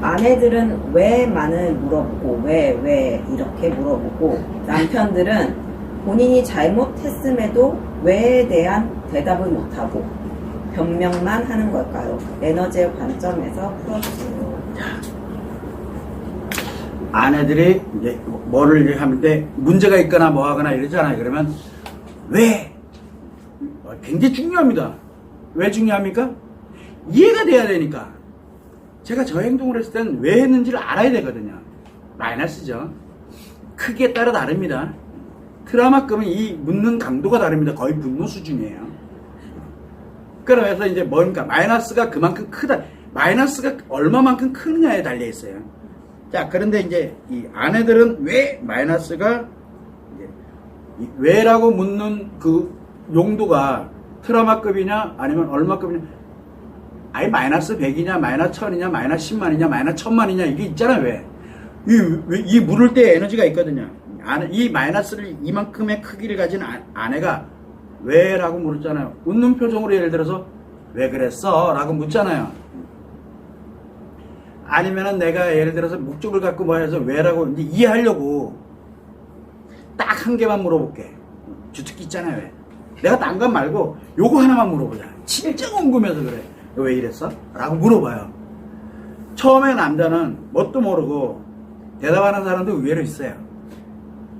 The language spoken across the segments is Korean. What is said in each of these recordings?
아내들은 왜만을 물어보고 왜 왜 이렇게 물어보고 남편들은 본인이 잘못했음에도 왜에 대한 대답을 못하고 변명만 하는 걸까요? 에너지의 관점에서 풀어주세요. 아내들이 뭐를 하는데 문제가 있거나 뭐 하거나 이러잖아요. 그러면 왜? 어, 굉장히 중요합니다. 왜 중요합니까? 이해가 돼야 되니까. 제가 저 행동을 했을 땐 왜 했는지를 알아야 되거든요. 마이너스죠. 크기에 따라 다릅니다. 트라우마급은 이 묻는 강도가 다릅니다. 거의 분노 수준이에요. 그러면서 이제 뭔가 마이너스가 그만큼 크다. 마이너스가 얼마만큼 크느냐에 달려 있어요. 자, 그런데 이제 이 아내들은 왜 마이너스가 왜라고 묻는 그 용도가 트라우마급이냐 아니면 얼마급이냐 아예 마이너스 100이냐 마이너스 1000이냐 마이너스 10만이냐 마이너스 1000만이냐 이게 있잖아요 왜? 이, 왜- 이 물을 때 에너지가 있거든요. 이 마이너스를 이만큼의 크기를 가진 아, 아내가 왜 라고 물었잖아요. 웃는 표정으로 예를 들어서 왜 그랬어? 라고 묻잖아요. 아니면은 내가 예를 들어서 목적을 갖고 뭐 해서 왜라고 이제 이해하려고 딱 한 개만 물어볼게. 주특기 있잖아요, 왜? 내가 딴 건 말고 요거 하나만 물어보자. 진짜 궁금해서 그래. 너왜 이랬어? 라고 물어봐요. 처음에 남자는 뭣도 모르고 대답하는 사람도 의외로 있어요.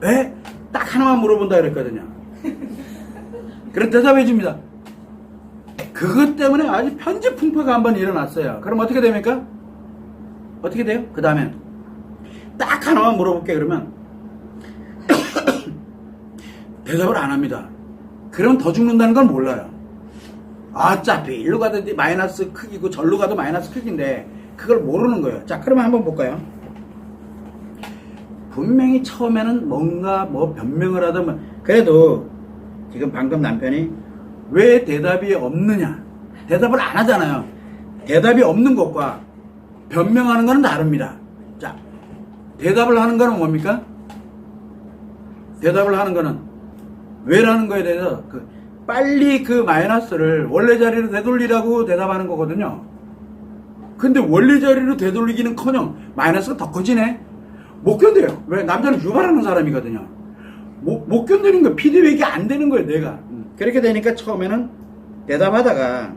왜? 딱 하나만 물어본다 그랬거든요. 그래 대답해 줍니다. 그것 때문에 아주 편집 풍파가 한 번 일어났어요. 그럼 어떻게 됩니까? 어떻게 돼요? 그 다음엔 딱 하나만 물어볼게 그러면 대답을 안 합니다. 그러면 더 죽는다는 걸 몰라요. 어차피 일로 가든지 마이너스 크기고 절로 가도 마이너스 크기인데 그걸 모르는 거예요. 자 그러면 한번 볼까요? 분명히 처음에는 뭔가 뭐 변명을 하든 뭐 그래도 지금 방금 남편이 왜 대답이 없느냐 대답을 안 하잖아요. 대답이 없는 것과 변명하는 거는 다릅니다. 자, 대답을 하는 거는 뭡니까? 대답을 하는 거는 왜라는 거에 대해서 그 빨리 그 마이너스를 원래 자리로 되돌리라고 대답하는 거거든요. 근데 원래 자리로 되돌리기는 커녕 마이너스가 더 커지네? 못 견뎌요. 왜? 남자는 유발하는 사람이거든요. 못, 못 견디는 거예요. 피드백이 안 되는 거예요, 내가. 음. 그렇게 되니까 처음에는 대답하다가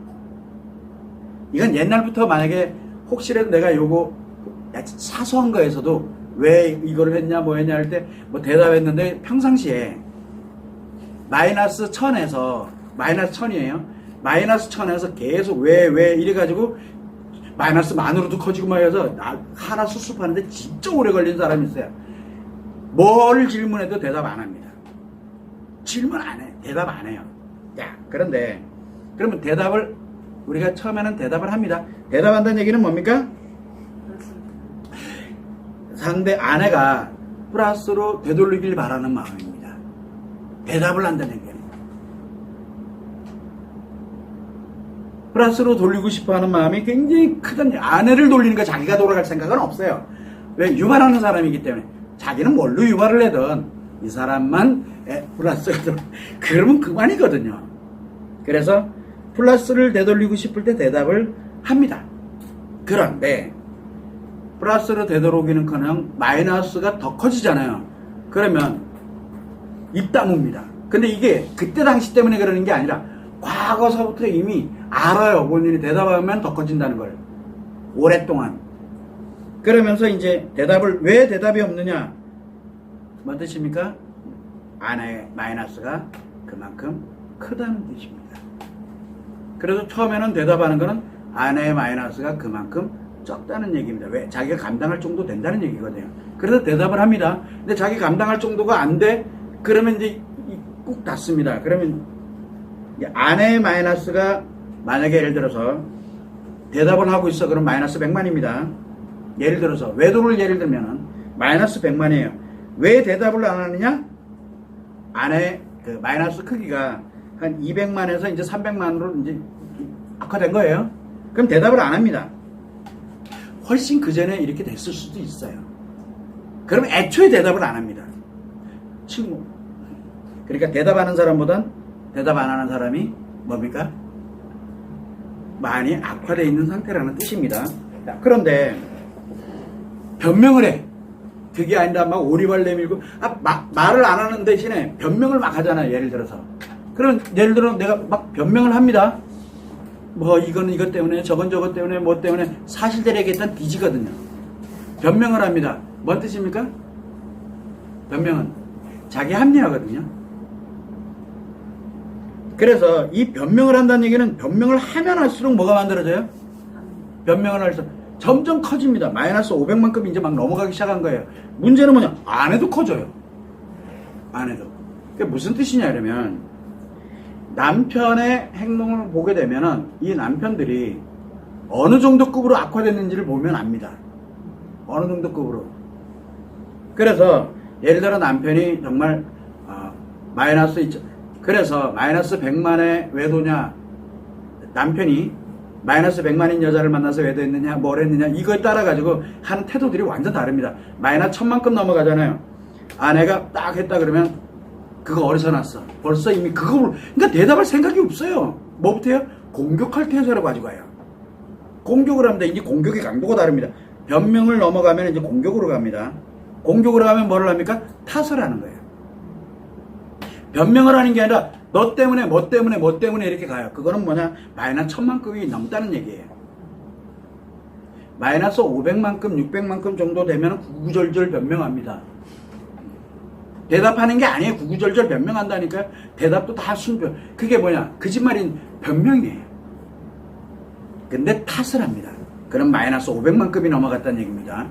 이건 옛날부터 만약에 혹시라도 내가 요거 사소한 거에서도 왜 이거를 했냐 뭐 했냐 할 때 뭐 대답했는데 평상시에 마이너스 천에서 마이너스 천이에요 마이너스 천에서 계속 왜 왜 이래 가지고 마이너스 만으로도 커지고 막 해서 나- 하나 수습하는데 진짜 오래 걸린 사람이 있어요 뭘 질문해도 대답 안 합니다 질문 안 해. 대답 안 해요. 야, 그런데, 그러면 대답을, 우리가 처음에는 대답을 합니다. 대답한다는 얘기는 뭡니까? 상대 아내가 플러스로 되돌리길 바라는 마음입니다. 대답을 한다는 얘기예요. 플러스로 돌리고 싶어 하는 마음이 굉장히 크던 아내를 돌리는 거 자기가 돌아갈 생각은 없어요. 왜? 유발하는 사람이기 때문에. 자기는 뭘로 유발을 해든 이 사람만 에, 플러스가 돌 그러면 그만이거든요. 그래서 플러스를 되돌리고 싶을 때 대답을 합니다. 그런데 플러스로 되돌리기는 커녕 마이너스가 더 커지잖아요. 그러면 입 다뭅니다. 근데 이게 그때 당시 때문에 그러는 게 아니라 과거서부터 이미 알아요. 본인이 대답하면 더 커진다는 걸. 오랫동안. 그러면서 이제 대답을 왜 대답이 없느냐? 뭔 뜻입니까? 아내의 마이너스가 그만큼 크다는 뜻입니다. 그래서 처음에는 대답하는 거는 아내의 마이너스가 그만큼 적다는 얘기입니다. 왜? 자기가 감당할 정도 된다는 얘기거든요. 그래서 대답을 합니다. 근데 자기 감당할 정도가 안 돼? 그러면 이제 이- 꾹 닫습니다. 그러면 아내의 마이너스가 만약에 예를 들어서 대답을 하고 있어. 그럼 마이너스 100만입니다. 예를 들어서 외도를 예를 들면은 마이너스 100만이에요. 왜 대답을 안 하느냐? 안에 그 마이너스 크기가 한 200만에서 이제 300만으로 이제 악화된 거예요. 그럼 대답을 안 합니다. 훨씬 그 전에 이렇게 됐을 수도 있어요. 그럼 애초에 대답을 안 합니다. 친구. 그러니까 대답하는 사람보단 대답 안 하는 사람이 뭡니까? 많이 악화되어 있는 상태라는 뜻입니다. 자, 그런데 변명을 해. 그게 아니라 막 오리발 내밀고 아, 마- 말을 안 하는 대신에 변명을 막 하잖아요. 예를 들어서. 그럼 예를 들어 내가 막 변명을 합니다. 뭐 이거는 이것 때문에 저건 저것 때문에 뭐 때문에 사실대로 얘기했던 뒤지거든요. 변명을 합니다. 뭔 뜻입니까? 변명은 자기 합리화거든요. 그래서 이 변명을 한다는 얘기는 변명을 하면 할수록 뭐가 만들어져요? 변명을 할수록 점점 커집니다. 마이너스 500만큼 이제 막 넘어가기 시작한 거예요. 문제는 뭐냐? 안 해도 커져요. 안 해도. 그게 무슨 뜻이냐 이러면 남편의 행동을 보게 되면은 이 남편들이 어느 정도 급으로 악화됐는지를 보면 압니다. 어느 정도 급으로. 그래서 예를 들어 남편이 정말 어, 마이너스 있죠. 그래서 마이너스 100만의 외도냐 남편이 마이너스 100만인 여자를 만나서 외도했느냐 뭘 했느냐 이거에 따라 가지고 하는 태도들이 완전 다릅니다. 마이너스 1000만큼 넘어가잖아요. 아내가 딱 했다 그러면 그거 어디서 났어? 벌써 이미 그거 그러니까 대답할 생각이 없어요. 뭐부터요? 공격할 태세로 가지고 가요. 공격을 합니다. 이제 공격의 강도가 다릅니다. 변명을 넘어가면 이제 공격으로 갑니다. 공격으로 가면 뭐를 합니까? 탓을 하는 거예요. 변명을 하는 게 아니라 너 때문에 뭐 때문에 뭐 때문에 이렇게 가요. 그거는 뭐냐? 마이너스 천만급이 넘다는 얘기예요. 마이너스 500만큼, 600만큼 정도 되면 구구절절 변명합니다. 대답하는 게 아니에요. 구구절절 변명한다니까요. 대답도 다 순변. 그게 뭐냐? 거짓말인 변명이에요. 근데 탓을 합니다. 그럼 마이너스 500만급이 넘어갔다는 얘기입니다.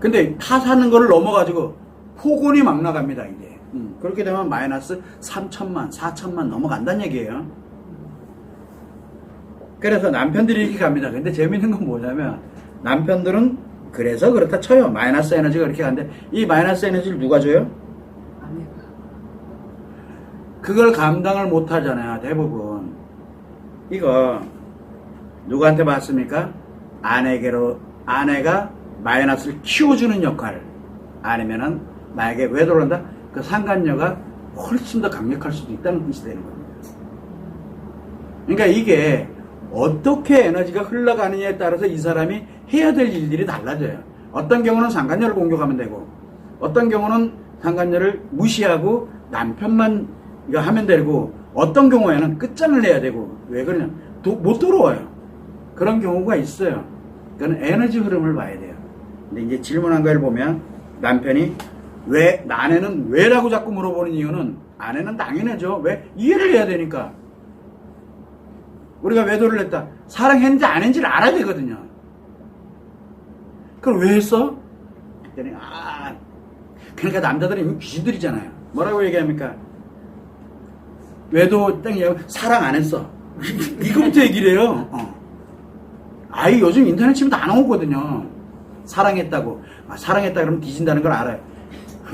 근데 탓하는 거를 넘어가지고 폭언이 막 나갑니다, 이제. 음, 그렇게 되면 마이너스 3천만, 4천만 넘어간다는 얘기예요. 그래서 남편들이 이렇게 갑니다. 근데 재밌는 건 뭐냐면 남편들은 그래서 그렇다 쳐요. 마이너스 에너지가 그렇게 가는데 이 마이너스 에너지를 누가 줘요? 그걸 감당을 못 하잖아요, 대부분. 이거, 누구한테 받습니까? 아내게로, 아내가 마이너스를 키워주는 역할. 아니면은, 만약에 왜 들어온다? 그 상간녀가 훨씬 더 강력할 수도 있다는 뜻이 되는 겁니다. 그러니까 이게 어떻게 에너지가 흘러가느냐에 따라서 이 사람이 해야 될 일들이 달라져요. 어떤 경우는 상간녀를 공격하면 되고, 어떤 경우는 상간녀를 무시하고 남편만 이거 하면 되고, 어떤 경우에는 끝장을 내야 되고, 왜 그러냐? 도- 못 들어와요. 그런 경우가 있어요. 그건 에너지 흐름을 봐야 돼요. 근데 이제 질문한 걸 보면 남편이 왜, 아내는 왜라고 자꾸 물어보는 이유는 아내는 당연하죠. 왜? 이해를 해야 되니까. 우리가 외도를 했다. 사랑했는지 안 했는지를 알아야 되거든요. 그걸 왜 했어? 그랬더니, 아, 그러니까 남자들은 귀신들이잖아요. 뭐라고 얘기합니까? 외도 땡 얘기하면 사랑 안 했어. 이거부터 얘기를 해요. 어. 아이 요즘 인터넷 치면 다 나오거든요. 사랑했다고. 아, 사랑했다 그러면 뒤진다는 걸 알아요.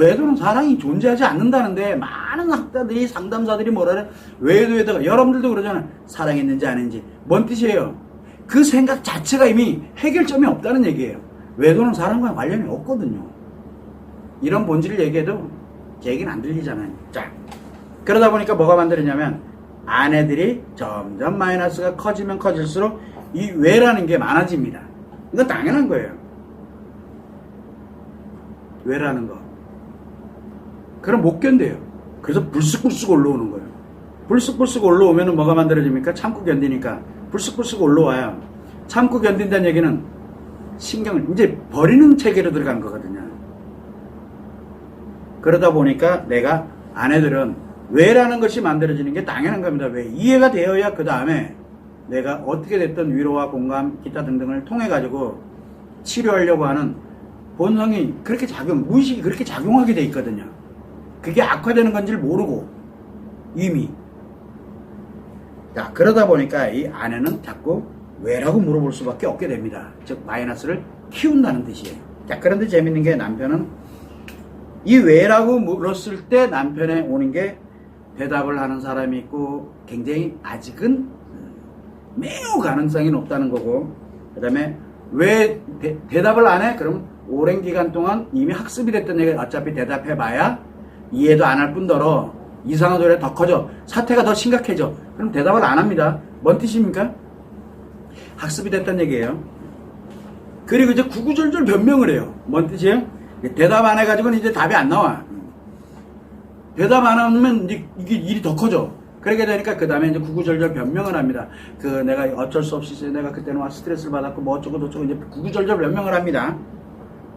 외도는 사랑이 존재하지 않는다는데 많은 학자들이 상담사들이 뭐라 그래? 외도에다가 여러분들도 그러잖아요. 사랑했는지 안 했는지. 뭔 뜻이에요? 그 생각 자체가 이미 해결점이 없다는 얘기예요. 외도는 사랑과 관련이 없거든요. 이런 본질을 얘기해도 제 얘기는 안 들리잖아요. 자 그러다 보니까 뭐가 만들어냐면 아내들이 점점 마이너스가 커지면 커질수록 이 외라는 게 많아집니다. 이건 당연한 거예요. 외라는 거 그럼 못 견뎌요. 그래서 불쑥불쑥 올라오는 거예요. 불쑥불쑥 올라오면 뭐가 만들어집니까? 참고 견디니까. 불쑥불쑥 올라와요. 참고 견딘다는 얘기는 신경을 이제 버리는 체계로 들어간 거거든요. 그러다 보니까 내가 아내들은 왜라는 것이 만들어지는 게 당연한 겁니다. 왜? 이해가 되어야 그 다음에 내가 어떻게 됐든 위로와 공감, 기타 등등을 통해 가지고 치료하려고 하는 본성이 그렇게 작용, 무의식이 그렇게 작용하게 돼 있거든요. 그게 악화되는 건지를 모르고 이미 자 그러다 보니까 이 아내는 자꾸 왜라고 물어볼 수밖에 없게 됩니다. 즉 마이너스를 키운다는 뜻이에요. 자 그런데 재밌는 게 남편은 이 왜라고 물었을 때 남편에 오는 게 대답을 하는 사람이 있고 굉장히 아직은 매우 가능성이 높다는 거고 그 다음에 왜 대, 대답을 안 해? 그러면 오랜 기간 동안 이미 학습이 됐던 얘기 어차피 대답해봐야 이해도 안 할 뿐더러 이상한 소리가 더 커져 사태가 더 심각해져 그럼 대답을 안 합니다 뭔 뜻입니까? 학습이 됐단 얘기예요 그리고 이제 구구절절 변명을 해요. 뭔 뜻이에요? 대답 안 해가지고는 이제 답이 안 나와. 대답 안 하면 이게 일이 더 커져. 그렇게 되니까 그 다음에 이제 구구절절 변명을 합니다. 그 내가 어쩔 수 없이 내가 그때는 와 스트레스를 받았고 뭐 어쩌고 저쩌고 이제 구구절절 변명을 합니다.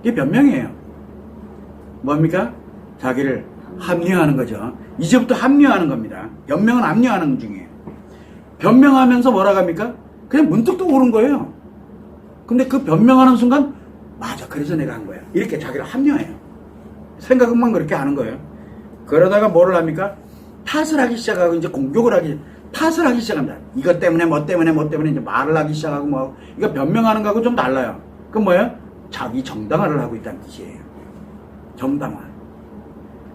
이게 변명이에요. 뭡니까? 자기를 합리화하는 거죠. 이제부터 합리화하는 겁니다. 변명은 합리화하는 중이에요. 변명하면서 뭐라 합니까? 그냥 문득 떠오른 거예요. 근데 그 변명하는 순간 맞아 그래서 내가 한 거야. 이렇게 자기를 합리화해요. 생각만 그렇게 하는 거예요. 그러다가 뭐를 합니까? 탓을 하기 시작하고 이제 공격을 하기 탓을 하기 시작합니다. 이것 때문에 뭐 때문에 뭐 때문에 이제 말을 하기 시작하고 뭐 이거 변명하는 거하고 좀 달라요. 그건 뭐예요? 자기 정당화를 하고 있다는 뜻이에요. 정당화.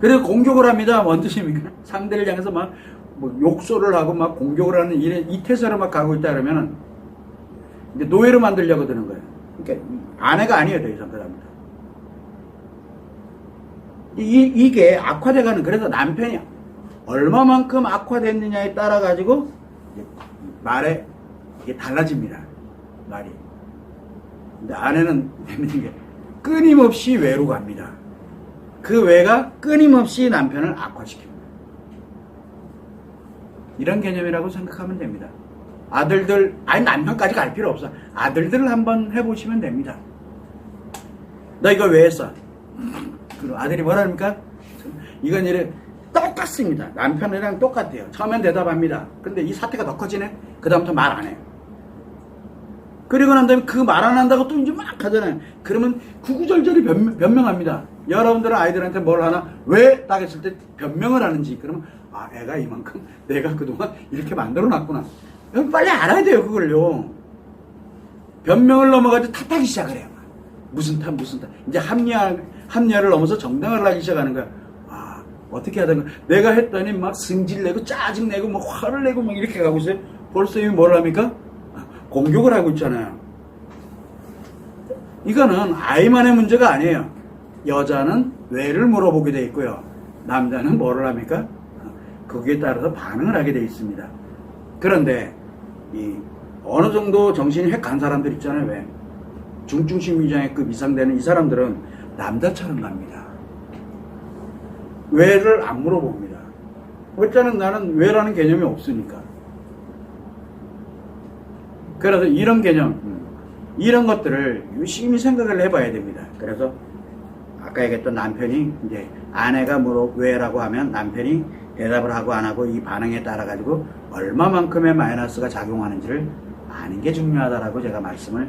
그래서 공격을 합니다. 뭔 뜻입니까? 상대를 향해서 막, 뭐, 욕설을 하고 막 공격을 하는 이, 이 태세로 막 가고 있다 그러면은, 이제 노예로 만들려고 드는 거예요. 그러니까, 아내가 아니에요, 더 이상, 그 다음부터. 이, 이게 악화돼가는, 그래서 남편이 얼마만큼 악화됐느냐에 따라 가지고, 이제 말에, 이게 달라집니다. 말이. 근데 아내는 끊임없이 외로 갑니다. 그 외가 끊임없이 남편을 악화시킵니다. 이런 개념이라고 생각하면 됩니다. 아들들, 아니 남편까지 갈 필요 없어. 아들들을 한번 해보시면 됩니다. 너 이거 왜 했어? 그럼 아들이 뭐라 합니까? 이건 이래 똑같습니다. 남편이랑 똑같아요. 처음엔 대답합니다. 근데 이 사태가 더 커지네? 그다음부터 말 안 해요. 그리고 난 다음에 그 말 안 한다고 또 이제 막 하잖아요. 그러면 구구절절히 변명, 변명 합니다. 여러분들은 아이들한테 뭘 하나? 왜? 딱 했을 때 변명을 하는지. 그러면, 아, 애가 이만큼 내가 그동안 이렇게 만들어 놨구나. 빨리 알아야 돼요, 그걸요. 변명을 넘어가지고 탓하기 시작을 해요. 무슨 탓, 무슨 탓. 이제 합리화, 합리화를 넘어서 정당화를 하기 시작하는 거야. 아, 어떻게 하다가 내가 했더니 막 승질내고 짜증내고 뭐 화를 내고 막 이렇게 가고 있어요. 벌써 이미 뭘 합니까? 아, 공격을 하고 있잖아요. 이거는 아이만의 문제가 아니에요. 여자는 왜를 물어보게 돼 있고요. 남자는 뭐를 합니까? 거기에 따라서 반응을 하게 돼 있습니다. 그런데 이 어느 정도 정신이 핵간 사람들 있잖아요. 왜? 중증심리장애급 이상 되는 이 사람들은 남자처럼 갑니다. 왜를 안 물어봅니다. 왜냐는 나는 왜라는 개념이 없으니까. 그래서 이런 개념, 음, 이런 것들을 유심히 생각을 해봐야 됩니다. 그래서 아까 얘기했던 남편이 이제 아내가 물어 왜라고 하면 남편이 대답을 하고 안 하고 이 반응에 따라 가지고 얼마만큼의 마이너스가 작용하는지를 아는 게 중요하다라고 제가 말씀을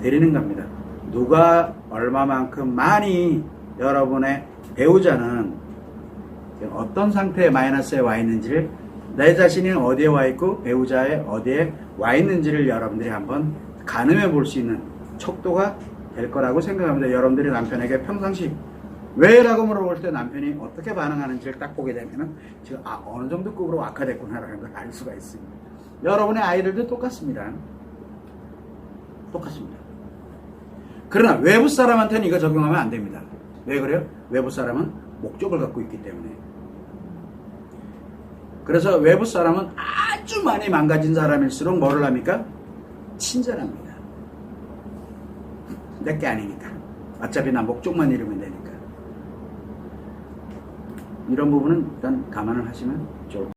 드리는 겁니다. 누가 얼마만큼 많이 여러분의 배우자는 어떤 상태의 마이너스에 와 있는지를 내 자신이 어디에 와 있고 배우자의 어디에 와 있는지를 여러분들이 한번 가늠해 볼 수 있는 척도가 될 거라고 생각합니다. 여러분들이 남편에게 평상시 왜 라고 물어볼 때 남편이 어떻게 반응하는지를 딱 보게 되면은 지금 아 어느 정도 급으로 악화됐구나라는 걸 알 수가 있습니다. 여러분의 아이들도 똑같습니다. 똑같습니다. 그러나 외부 사람한테는 이거 적용하면 안 됩니다. 왜 그래요? 외부 사람은 목적을 갖고 있기 때문에. 그래서 외부 사람은 아주 많이 망가진 사람일수록 뭐를 합니까? 친절합니다. 내 게 아니니까. 어차피 나 목적만 이루면 되니까. 이런 부분은 일단 감안을 하시면 좋을 것 같아요.